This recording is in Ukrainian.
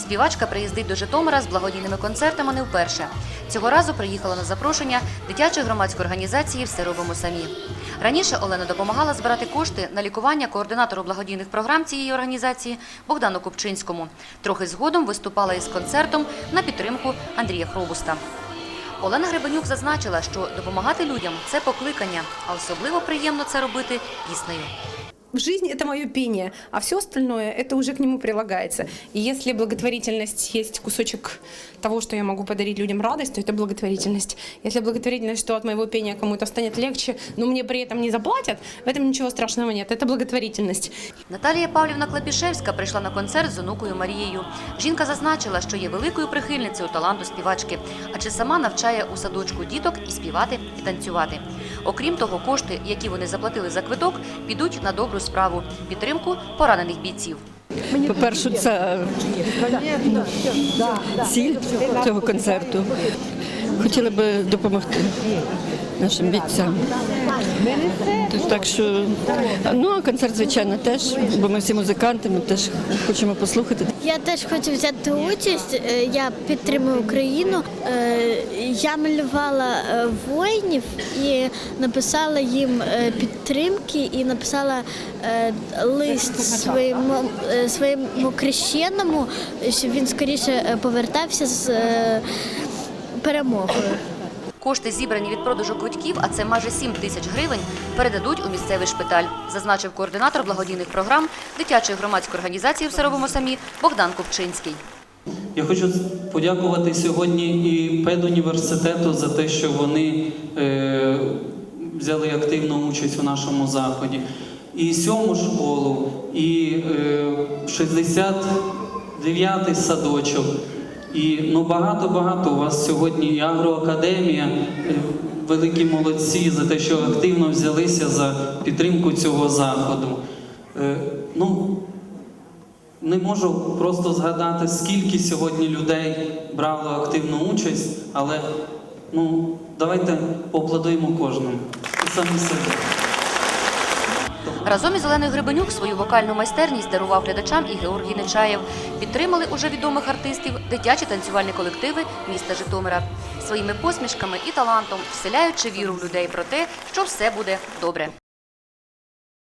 Співачка приїздить до Житомира з благодійними концертами не вперше. Цього разу приїхала на запрошення дитячої громадської організації Все робимо самі. Раніше Олена допомагала збирати кошти на лікування координатору благодійних програм цієї організації Богдану Купчинському. Трохи згодом виступала із концертом на підтримку Андрія Хробуста. Олена Гребенюк зазначила, що допомагати людям це покликання, а особливо приємно це робити піснею Жизнь – это мое пение, а все остальное – это уже к нему прилагается. И если благотворительность есть кусочек того, что я могу подарить людям радость, то это благотворительность. Если благотворительность, что от моего пения кому-то станет легче, но мне при этом не заплатят, в этом ничего страшного нет. Это благотворительность. Наталія Павлівна Клепішевська прийшла на концерт з онукою Марією. Жінка зазначила, що є великою прихильницею таланту співачки, адже сама навчає у садочку діток і співати, і танцювати. Окрім того, кошти, які вони заплатили за квиток, підуть на добру справу підтримку поранених бійців. По-перше, це ціль цього концерту. Хотіли би допомогти нашим бійцям. Так що, ну а концерт, звичайно, теж, бо ми всі музиканти, ми теж хочемо послухати. Я теж хочу взяти участь. Е, Я підтримую Україну. Е, Я малювала е, воїнів і написала їм підтримки, і написала лист своєму своєму хрещеному, щоб він скоріше повертався з перемогою. Кошти, зібрані від продажу квитків, а це майже 7 тисяч гривень, передадуть у місцевий шпиталь, зазначив координатор благодійних програм дитячої громадської організації «Все робимо самі» Богдан Купчинський. Я хочу подякувати сьогодні і педуніверситету за те, що вони е, взяли активну участь у нашому заході. І сьому школу, і е, 69-й садочок. І ну багато-багато у вас сьогодні і агроакадемія. Великі молодці за те, що активно взялися за підтримку цього заходу. Е, ну, не можу просто згадати, скільки сьогодні людей брало активну участь, але ну, давайте поаплодуємо кожному. І самі себе. Разом із Оленою Гребенюк свою вокальну майстерність дарував глядачам і Георгій Нечаєв. Підтримали уже відомих артистів дитячі танцювальні колективи міста Житомира. Своїми посмішками і талантом вселяючи віру в людей про те, що все буде добре.